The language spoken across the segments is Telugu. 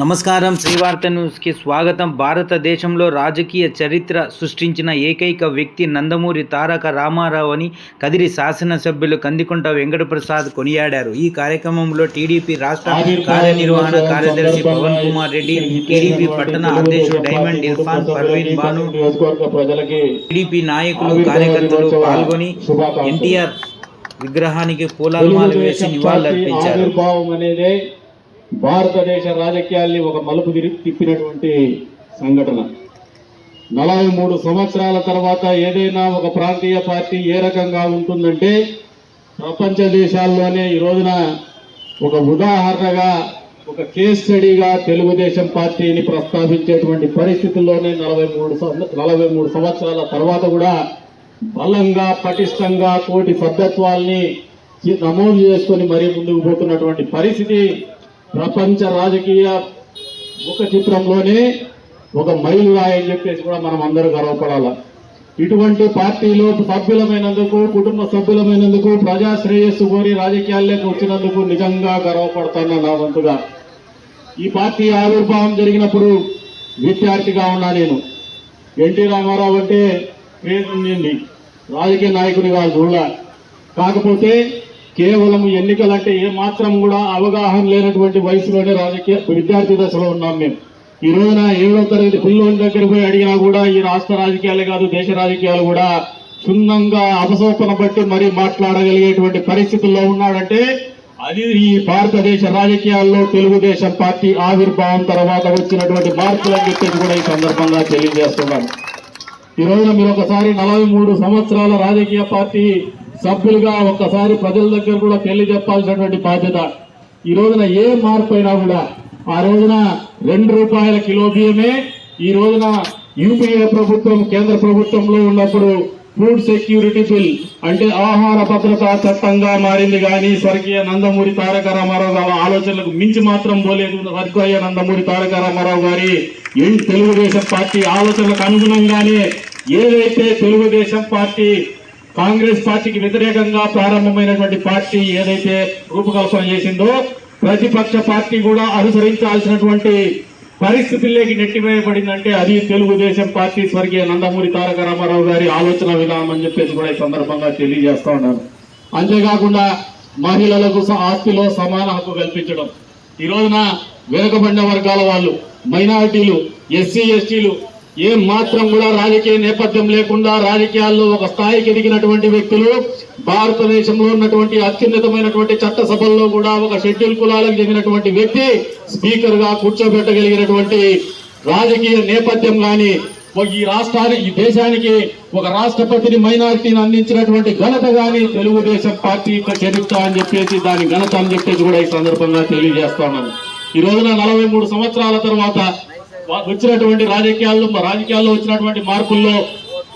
నమస్కారం శ్రీవార్త న్యూస్కి స్వాగతం. భారతదేశంలో రాజకీయ చరిత్ర సృష్టించిన ఏకైక వ్యక్తి నందమూరి తారక రామారావు అని కదిరి శాసనసభ్యులు కందికొంట వెంకటప్రసాద్ కొనియాడారు. ఈ కార్యక్రమంలో టీడీపీ రాష్ట్ర కార్యనిర్వహణ కార్యదర్శి పవన్ కుమార్ రెడ్డి టీడీపీ పట్టణ అధ్యక్షుడు డైమండ్ ఇర్ఫాన్ పర్వీన్ బాను టీడీపీ నాయకులు కార్యకర్తలు పాల్గొని ఎన్టీఆర్ విగ్రహానికి పూలమాల వేసి నివాళులర్పించారు. భారతదేశ రాజకీయాల్ని ఒక మలుపు తిప్పినటువంటి సంఘటన. నలభై మూడు సంవత్సరాల తర్వాత ఏదైనా ఒక ప్రాంతీయ పార్టీ ఏ రకంగా ఉంటుందంటే ప్రపంచ దేశాల్లోనే ఈ రోజున ఒక ఉదాహరణగా ఒక కేస్ స్టడీగా తెలుగుదేశం పార్టీని ప్రస్తావించేటువంటి పరిస్థితుల్లోనే నలభై మూడు నలభై మూడు సంవత్సరాల తర్వాత కూడా బలంగా పటిష్టంగా కోటి సభ్యత్వాల్ని నమోదు చేసుకొని మరీ ముందుకు పోతున్నటువంటి పరిస్థితి ప్రపంచ రాజకీయ ఒక చిత్రంలోనే ఒక మైలు రాయని చెప్పేసి కూడా మనం అందరూ గర్వపడాల. ఇటువంటి పార్టీలో సభ్యులమైనందుకు కుటుంబ సభ్యులమైనందుకు ప్రజా శ్రేయస్సు కోరి రాజకీయాల్లోకి వచ్చినందుకు నిజంగా గర్వపడతాను నా వంతుగా. ఈ పార్టీ ఆవిర్భావం జరిగినప్పుడు విద్యార్థిగా ఉన్నా నేను. ఎన్టీ రామారావు అంటే క్రేజ్ ఉండింది రాజకీయ నాయకుడిగా చూడాలి. కాకపోతే కేవలం ఎన్నికలంటే ఏ మాత్రం కూడా అవగాహన లేనటువంటి వయసులోనే రాజకీయ విద్యార్థి దశలో ఉన్నాం మేము. ఈ రోజున ఏడవ తరగతి పిల్లోని దగ్గర పోయి అడిగినా కూడా ఈ రాష్ట్ర రాజకీయాలే కాదు దేశ రాజకీయాలు కూడా క్షుణ్ణంగా అపసోపన బట్టి మరీ మాట్లాడగలిగేటువంటి పరిస్థితుల్లో ఉన్నాడంటే అది ఈ భారతదేశ రాజకీయాల్లో తెలుగుదేశం పార్టీ ఆవిర్భావం తర్వాత వచ్చినటువంటి మార్పులని చెప్పేసి కూడా ఈ సందర్భంగా తెలియజేస్తున్నాను. ఈ రోజున మీరు ఒకసారి నలభై మూడు సంవత్సరాల రాజకీయ పార్టీ సభ్యులుగా ఒక్కసారి ప్రజల దగ్గర కూడా తెలియజెప్పాల్సినటువంటి బాధ్యత. ఈ రోజున ఏ మార్పు అయినా కూడా ఆ రోజున రెండు రూపాయల కిలో బియ్యమే ఈ రోజున యూపీఏ ప్రభుత్వం కేంద్ర ప్రభుత్వంలో ఉన్నప్పుడు ఫుడ్ సెక్యూరిటీ బిల్ అంటే ఆహార భద్రతా చట్టంగా మారింది కానీ స్వర్గీయ నందమూరి తారక రామారావు ఆలోచనలకు మించి మాత్రం పోలేదు. స్వర్గీయ నందమూరి తారక రామారావు గారి తెలుగుదేశం పార్టీ ఆలోచనలకు అనుగుణంగానే ఏదైతే తెలుగుదేశం పార్టీ కాంగ్రెస్ పార్టీకి వ్యతిరేకంగా ప్రారంభమైనటువంటి పార్టీ ఏదైతే రూపకల్పన చేసిందో ప్రతిపక్ష పార్టీ కూడా అనుసరించాల్సినటువంటి పరిస్థితుల్లోకి నెట్టివేయబడిందంటే అది తెలుగుదేశం పార్టీ స్వర్గీయ నందమూరి తారక రామారావు గారి ఆలోచన విధానం అని చెప్పేసి కూడా ఈ సందర్భంగా తెలియజేస్తా ఉన్నాను. అంతేకాకుండా మహిళలకు ఆస్తిలో సమాన హక్కు కల్పించడం. ఈ రోజున వెనుకబడిన వర్గాల వాళ్ళు మైనారిటీలు ఎస్సీ ఎస్టీలు ఏం మాత్రం కూడా రాజకీయ నేపథ్యం లేకుండా రాజకీయాల్లో ఒక స్థాయికి ఎదిగినటువంటి వ్యక్తులు భారతదేశంలో ఉన్నటువంటి అత్యున్నతమైనటువంటి చట్టసభల్లో కూడా ఒక షెడ్యూల్ కులాలకు చెందినటువంటి వ్యక్తి స్పీకర్గా కూర్చోబెట్టగలిగినటువంటి రాజకీయ నేపథ్యం గాని ఈ రాష్ట్రానికి ఈ దేశానికి ఒక రాష్ట్రపతిని మైనారిటీని అందించినటువంటి ఘనత గాని తెలుగుదేశం పార్టీ యొక్క చరిత్ర అని చెప్పేసి దాని ఘనత అని చెప్పేసి కూడా ఈ సందర్భంగా తెలియజేస్తాను ఈ రోజున నలభై మూడు సంవత్సరాల తర్వాత వచ్చినటువంటి రాజకీయాల్లో రాజకీయాల్లో వచ్చినటువంటి మార్పుల్లో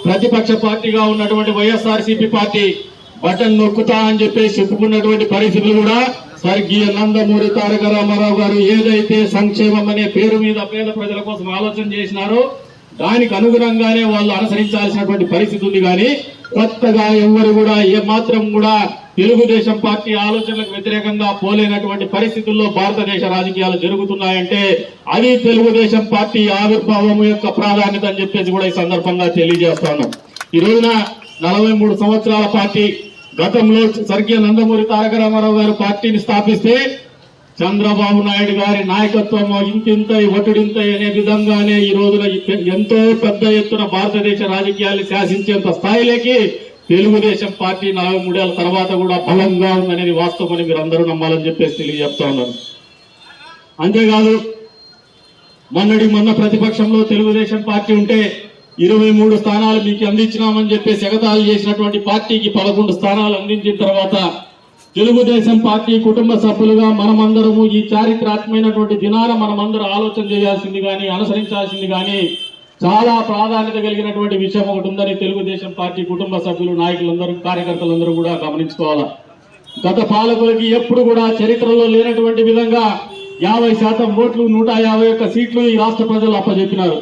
ప్రతిపక్ష పార్టీగా ఉన్నటువంటి వైఎస్ఆర్సీపీ పార్టీ బటన్ నొక్కుతా అని చెప్పేసి చెప్పుకున్నటువంటి పరిస్థితులు కూడా స్వర్గీయ నందమూరి తారక రామారావు గారు ఏదైతే సంక్షేమం అనే పేరు మీద పేద ప్రజల కోసం ఆలోచన చేసినారో దానికి అనుగుణంగానే వాళ్ళు అనుసరించాల్సినటువంటి పరిస్థితి ఉంది కానీ కొత్తగా ఎవరు కూడా ఏ మాత్రం కూడా తెలుగుదేశం పార్టీ ఆలోచనలకు వ్యతిరేకంగా పోలేనటువంటి పరిస్థితుల్లో భారతదేశ రాజకీయాలు జరుగుతున్నాయంటే అది తెలుగుదేశం పార్టీ ఆవిర్భావం యొక్క ప్రాధాన్యత అని చెప్పేసి కూడా ఈ సందర్భంగా తెలియజేస్తాను. ఈ రోజున నలభై మూడు సంవత్సరాల పార్టీ గతంలో స్వర్గీయ నందమూరి తారక రామారావు గారు పార్టీని స్థాపిస్తే చంద్రబాబు నాయుడు గారి నాయకత్వం ఇంతింత ఒటిడింత అనే విధంగానే ఈ రోజున ఎంతో పెద్ద ఎత్తున భారతదేశ రాజకీయాలు శాసించేంత స్థాయిలోకి తెలుగుదేశం పార్టీ నాలుగు మూడేళ్ళ తర్వాత కూడా బలంగా ఉందనేది వాస్తవమని మీరు అందరూ నమ్మాలని చెప్పేసి తెలియజెప్తా ఉన్నాను. అంతేకాదు మొన్నటి మొన్న ప్రతిపక్షంలో తెలుగుదేశం పార్టీ ఉంటే ఇరవై మూడు స్థానాలు మీకు అందించినామని చెప్పేసి ఎగతాలు చేసినటువంటి పార్టీకి పదకొండు స్థానాలు అందించిన తర్వాత తెలుగుదేశం పార్టీ కుటుంబ సభ్యులుగా మనమందరము ఈ చారిత్రాత్మకమైనటువంటి దినాన మనమందరం ఆలోచన చేయాల్సింది కానీ అనుసరించాల్సింది కానీ చాలా ప్రాధాన్యత కలిగినటువంటి విషయం ఒకటి ఉందని తెలుగుదేశం పార్టీ కుటుంబ సభ్యులు నాయకులందరూ కార్యకర్తలందరూ కూడా గమనించుకోవాలా. గత పాలకులకి ఎప్పుడు కూడా చరిత్రలో లేనటువంటి విధంగా యాభై శాతం ఓట్లు నూట యాభై ఒక్క సీట్లు ఈ రాష్ట్ర ప్రజలు అప్పచెప్పినారు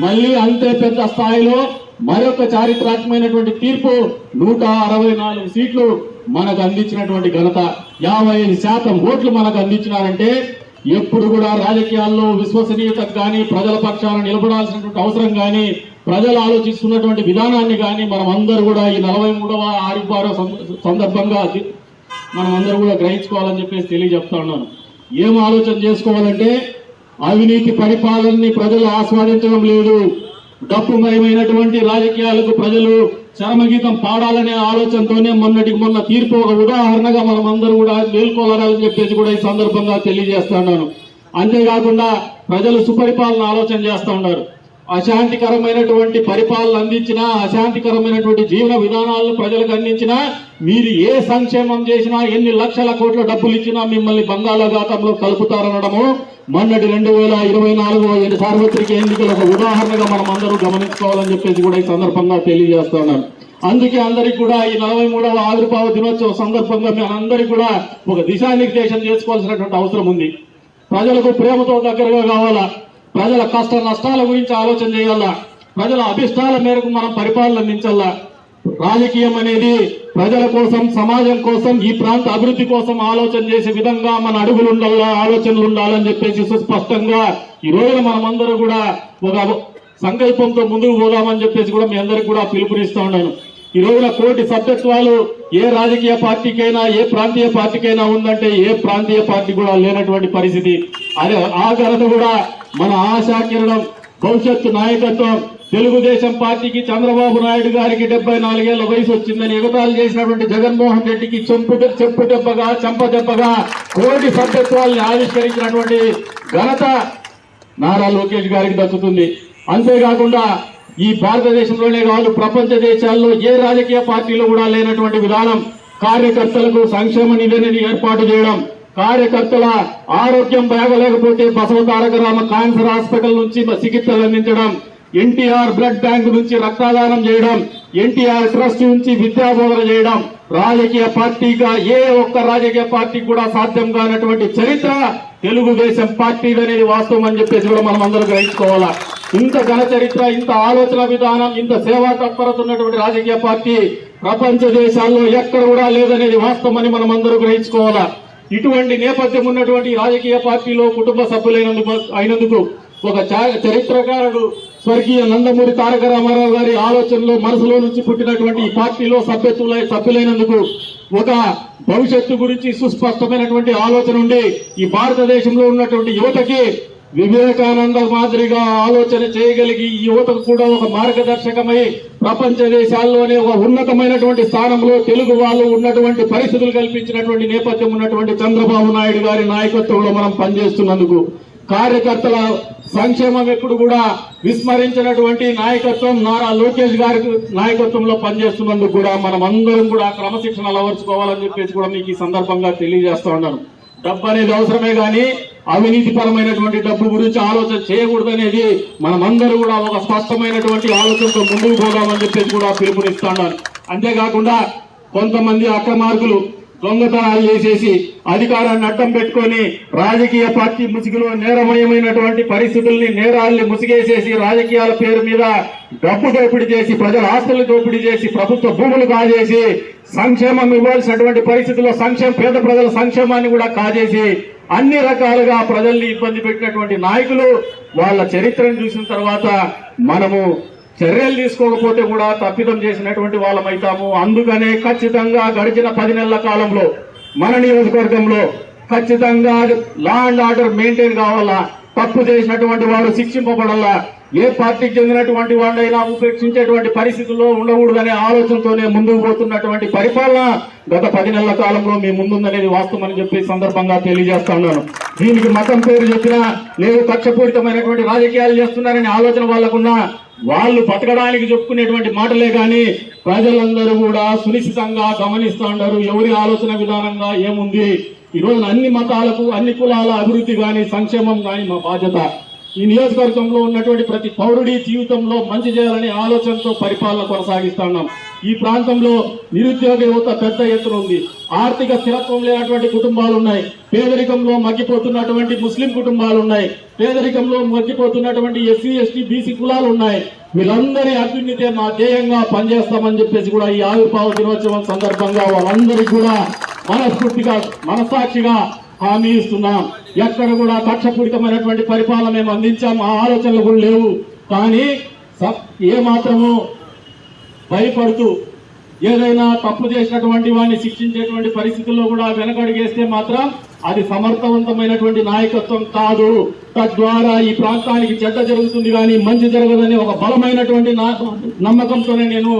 మళ్ళీ అంతే పెద్ద స్థాయిలో మరొక చారిత్రాత్మకమైనటువంటి తీర్పు నూట అరవై నాలుగు సీట్లు మనకు అందించినటువంటి ఘనత యాభై ఐదు శాతం ఓట్లు మనకు అందించినారంటే ఎప్పుడు కూడా రాజకీయాల్లో విశ్వసనీయత కానీ ప్రజల పక్షాన నిలబడాల్సినటువంటి అవసరం కానీ ప్రజలు ఆలోచిస్తున్నటువంటి విధానాన్ని కానీ మనం అందరూ కూడా ఈ నలభై మూడవ ఆరుపారో సందర్భంగా మనం అందరూ కూడా గ్రహించుకోవాలని చెప్పేసి తెలియజెప్తా ఉన్నాను. ఏం ఆలోచన చేసుకోవాలంటే అవినీతి పరిపాలనని ప్రజలు ఆస్వాదించడం లేదు. డప్పుమయమైనటువంటి రాజకీయాలకు ప్రజలు చరమగీతం పాడాలనే ఆలోచనతోనే మొన్నటికి మొన్న తీర్పు ఒక ఉదాహరణగా మనం అందరూ కూడా మేల్కొలరాలని చెప్పేసి కూడా ఈ సందర్భంగా తెలియజేస్తున్నాను అంతేకాకుండా ప్రజలు సుపరిపాలన ఆలోచన చేస్తూ ఉన్నారు. అశాంతికరమైనటువంటి పరిపాలన అందించినా అశాంతికరమైనటువంటి జీవన విధానాలను ప్రజలకు అందించినా మీరు ఏ సంక్షేమం చేసినా ఎన్ని లక్షల కోట్ల డబ్బులు ఇచ్చినా మిమ్మల్ని బంగాళాఘాతంలో కలుపుతారనడము మొన్నటి రెండు వేల ఇరవై నాలుగు సార్వత్రిక ఎన్నికల ఒక ఉదాహరణగా మనం అందరూ గమనించుకోవాలని చెప్పేసి కూడా ఈ సందర్భంగా తెలియజేస్తున్నాను. అందుకే అందరికి కూడా ఈ నలభై మూడవ ఆవిర్భావ దినోత్సవ సందర్భంగా మనందరికీ కూడా ఒక దిశానిర్దేశం చేసుకోవాల్సినటువంటి అవసరం ఉంది. ప్రజలకు ప్రేమతో దగ్గరగా కావాలా? ప్రజల కష్ట నష్టాల గురించి ఆలోచన చేయాలా? ప్రజల అభిష్టాల మేరకు మనం పరిపాలన అందించాలా? రాజకీయం అనేది ప్రజల కోసం సమాజం కోసం ఈ ప్రాంత అభివృద్ధి కోసం ఆలోచన చేసే విధంగా మన అడుగులు ఉండాలా ఆలోచనలు ఉండాలని చెప్పేసి సుస్పష్టంగా ఈ రోజున మనమందరూ కూడా ఒక సంకల్పంతో ముందుకు పోదామని చెప్పేసి కూడా మీ అందరికి కూడా పిలుపునిస్తా ఉన్నాను. ఈ రోజున కోటి సభ్యత్వాలు ఏ రాజకీయ పార్టీకైనా ఏ ప్రాంతీయ పార్టీకైనా ఉందంటే ఏ ప్రాంతీయ పార్టీ కూడా లేనటువంటి పరిస్థితి. అదే ఆ ఘనత కూడా మన ఆశాకిరణం భవిష్యత్తు నాయకత్వం. తెలుగుదేశం పార్టీకి చంద్రబాబు నాయుడు గారికి డెబ్బై నాలుగేళ్ళ వయసు వచ్చిందని ఎగతాలు చేసినటువంటి జగన్మోహన్ రెడ్డికి చెంపు చెంపు దెబ్బగా చెంప దెబ్బగా కోటి సభ్యత్వాల్ని ఆవిష్కరించినటువంటి ఘనత నారా లోకేష్ గారికి దక్కుతుంది. అంతేకాకుండా ఈ భారతదేశంలోనే కాదు ప్రపంచ దేశాల్లో ఏ రాజకీయ పార్టీలో కూడా లేనటువంటి విధానం కార్యకర్తలకు సంక్షేమ నిధిని ఏర్పాటు చేయడం. కార్యకర్తల ఆరోగ్యం బాగలేకపోతే బసవ తారక రామ క్యాన్సర్ హాస్పిటల్ నుంచి చికిత్సలు అందించడం ఎన్టీఆర్ బ్లడ్ బ్యాంక్ నుంచి రక్తదానం చేయడం ఎన్టీఆర్ ట్రస్ట్ నుంచి విద్యాబోధన చేయడం రాజకీయ పార్టీగా ఏ ఒక్క రాజకీయ పార్టీ కూడా సాధ్యం కానటువంటి చరిత్ర తెలుగుదేశం పార్టీ అనేది వాస్తవం అని చెప్పేసి కూడా మనం అందరూ గ్రహించుకోవాలా? ఇంత ఘన చరిత్ర ఇంత ఆలోచన విధానం ఇంత సేవా తత్పరత ఉన్నటువంటి రాజకీయ పార్టీ ప్రపంచ దేశాల్లో ఎక్కడ కూడా లేదనేది వాస్తవం అని మనం అందరూ గ్రహించుకోవాలా? ఇటువంటి నేపథ్యం ఉన్నటువంటి రాజకీయ పార్టీలో కుటుంబ సభ్యులైనందుకు అయినందుకు ఒక చరిత్రకారుడు స్వర్గీయ నందమూరి తారక రామారావు గారి ఆలోచనలో మనసులో నుంచి పుట్టినటువంటి ఈ పార్టీలో సభ్యత్వులై సభ్యులైనందుకు ఒక భవిష్యత్తు గురించి సుస్పష్టమైనటువంటి ఆలోచన ఉండి ఈ భారతదేశంలో ఉన్నటువంటి యువతకి వివేకానంద మాదిరిగా ఆలోచన చేయగలిగి యువతకు కూడా ఒక మార్గదర్శకమై ప్రపంచ దేశాల్లోనే ఒక ఉన్నతమైనటువంటి స్థానంలో తెలుగు వాళ్ళు ఉన్నటువంటి పరిస్థితులు కల్పించినటువంటి నేపథ్యం ఉన్నటువంటి చంద్రబాబు నాయుడు గారి నాయకత్వంలో మనం పనిచేస్తున్నందుకు కార్యకర్తల సంక్షేమం ఎప్పుడు కూడా విస్మరించినటువంటి నాయకత్వం నారా లోకేష్ గారి నాయకత్వంలో పనిచేస్తున్నందుకు కూడా మనం అందరం కూడా క్రమశిక్షణ అలవర్చుకోవాలని చెప్పేసి కూడా మీకు ఈ సందర్భంగా తెలియజేస్తా ఉన్నాను. డబ్బు అనేది అవసరమే కానీ అవినీతి పరమైనటువంటి డబ్బు గురించి ఆలోచన చేయకూడదు అనేది మనమందరూ కూడా ఒక స్పష్టమైనటువంటి ఆలోచనతో ముందుకు పోదామని చెప్పేసి కూడా పిలుపునిస్తాను. అంతేకాకుండా కొంతమంది అక్రమార్కులు దొంగతనాలు చేసేసి అధికారాన్ని అడ్డం పెట్టుకొని రాజకీయ పార్టీ ముసుగులో నేరమయమైనటువంటి పరిస్థితుల్ని నేరాల్ని ముసిగేసేసి రాజకీయాల పేరు మీద డబ్బు దోపిడీ చేసి ప్రజల ఆస్తులు దోపిడీ చేసి ప్రభుత్వ భూములు కాజేసి సంక్షేమం ఇవ్వాల్సినటువంటి పరిస్థితుల్లో సంక్షేమ పేద ప్రజల సంక్షేమాన్ని కూడా కాజేసి అన్ని రకాలుగా ప్రజల్ని ఇబ్బంది పెట్టినటువంటి నాయకులు వాళ్ళ చరిత్రను చూసిన తర్వాత మనము చర్యలు తీసుకోకపోతే కూడా తప్పిదం చేసినటువంటి వాళ్ళమైతాము అందుకనే ఖచ్చితంగా గడిచిన పది నెలల కాలంలో మన నియోజకవర్గంలో ఖచ్చితంగా లా అండ్ ఆర్డర్ మెయింటైన్ కావాలా? తప్పు చేసినటువంటి వాడు శిక్షింపబడాలా ఏ పార్టీకి చెందినటువంటి వాళ్ళైనా ఉపేక్షించేటువంటి పరిస్థితుల్లో ఉండకూడదనే ఆలోచనతోనే ముందుకు పోతున్నటువంటి పరిపాలన గత పది నెలల కాలంలో మీ ముందుందనేది వాస్తవం అని చెప్పి సందర్భంగా తెలియజేస్తా ఉన్నాను. దీనికి మతం పేరు చెప్పినా లేదు కక్షపూరితమైనటువంటి రాజకీయాలు చేస్తున్నారనే ఆలోచన వాళ్ళకున్నా వాళ్ళు బతకడానికి చెప్పుకునేటువంటి మాటలే కానీ ప్రజలందరూ కూడా సునిశ్చితంగా గమనిస్తూ ఉన్నారు ఎవరి ఆలోచన విధానంగా ఏముంది? ఈరోజు అన్ని మతాలకు అన్ని కులాల అభివృద్ధి కానీ సంక్షేమం కానీ మా బాధ్యత. ఈ నియోజకవర్గంలో ఉన్నటువంటి ప్రతి పౌరుడి జీవితంలో మంచి చేయాలనే ఆలోచనతో పరిపాలన కొనసాగిస్తున్నాం ఈ ప్రాంతంలో నిరుద్యోగ యువత పెద్ద ఎత్తున ఉంది. ఆర్థిక స్థిరత్వం లేనటువంటి కుటుంబాలు ఉన్నాయి పేదరికంలో మగ్గిపోతున్నటువంటి ముస్లిం కుటుంబాలు ఉన్నాయి పేదరికంలో మగ్గిపోతున్నటువంటి ఎస్సీ ఎస్టీ బీసీ కులాలు ఉన్నాయి వీళ్ళందరి అభ్యున్నతే మా ధ్యేయంగా పనిచేస్తామని చెప్పేసి కూడా ఈ ఆవిర్భావ దినోత్సవం సందర్భంగా వాళ్ళందరికీ కూడా మనస్ఫూర్తిగా మనసాక్షిగా హామీ ఇస్తున్నాం. ఎక్కడ కూడా కక్షపూరితమైనటువంటి పరిపాలన మేము అందించాం. ఆ ఆలోచనలు కూడా లేవు. కానీ స- ఏ మాత్రము భయపడుతూ ఏదైనా తప్పు చేసినటువంటి వాడిని శిక్షించేటువంటి పరిస్థితుల్లో కూడా వెనకడుగేస్తే మాత్రం అది సమర్థవంతమైనటువంటి నాయకత్వం కాదు. తద్వారా ఈ ప్రాంతానికి చెడ్డ జరుగుతుంది కానీ మంచి జరగదని ఒక బలమైనటువంటి నమ్మకంతోనే నేను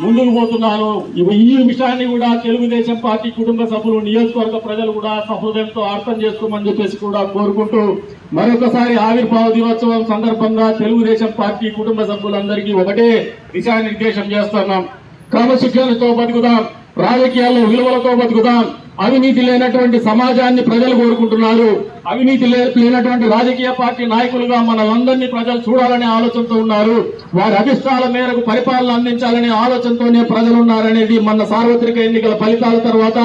ముందుకు పోతున్నాను ఇవి- ఈ విషయాన్ని కూడా తెలుగుదేశం పార్టీ కుటుంబ సభ్యులు నియోజకవర్గ ప్రజలు కూడా సహృదయంతో అర్థం చేసుకోమని చెప్పేసి కూడా కోరుకుంటూ మరొకసారి ఆవిర్భావ దినోత్సవం సందర్భంగా తెలుగుదేశం పార్టీ కుటుంబ సభ్యులందరికీ ఒకటే దిశానిర్దేశం చేస్తున్నాం. క్రమశిక్షణతో బతుకుదాం. రాజకీయాల్లో విలువలతో బతుకుదాం. అవినీతి లేనటువంటి సమాజాన్ని ప్రజలు కోరుకుంటున్నారు. అవినీతి లేనటువంటి రాజకీయ పార్టీ నాయకులుగా మనలందరినీ ప్రజలు చూడాలనే ఆలోచనతో ఉన్నారు. వారి అభిష్టాల మేరకు పరిపాలన అందించాలనే ఆలోచనతోనే ప్రజలు ఉన్నారనేది మన సార్వత్రిక ఎన్నికల ఫలితాల తర్వాత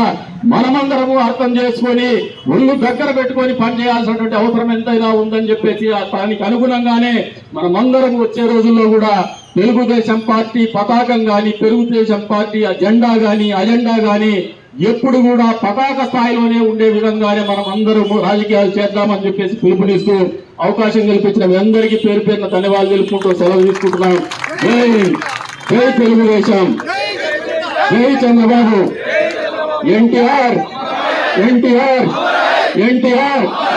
మనమందరము అర్థం చేసుకొని ఒళ్ళు దగ్గర పెట్టుకొని పనిచేయాల్సినటువంటి అవసరం ఎంతైనా ఉందని చెప్పేసి దానికి అనుగుణంగానే మనమందరం వచ్చే రోజుల్లో కూడా తెలుగుదేశం పార్టీ పతాకం గాని తెలుగుదేశం పార్టీ జెండా గాని అజెండా గాని ఎప్పుడు కూడా పతాక స్థాయిలోనే ఉండే విధంగానే మనం అందరూ రాజకీయాలు చేద్దామని చెప్పేసి పిలుపునిస్తూ అవకాశం కల్పించిన మీ అందరికీ పేరు పేరున ధన్యవాదాలు తెలుపుకుంటూ సెలవు తీసుకుంటున్నాం. జై జై తెలుగుదేశం. జై చంద్రబాబు. ఎన్టీఆర్. ఎన్టీఆర్. ఎన్టీఆర్.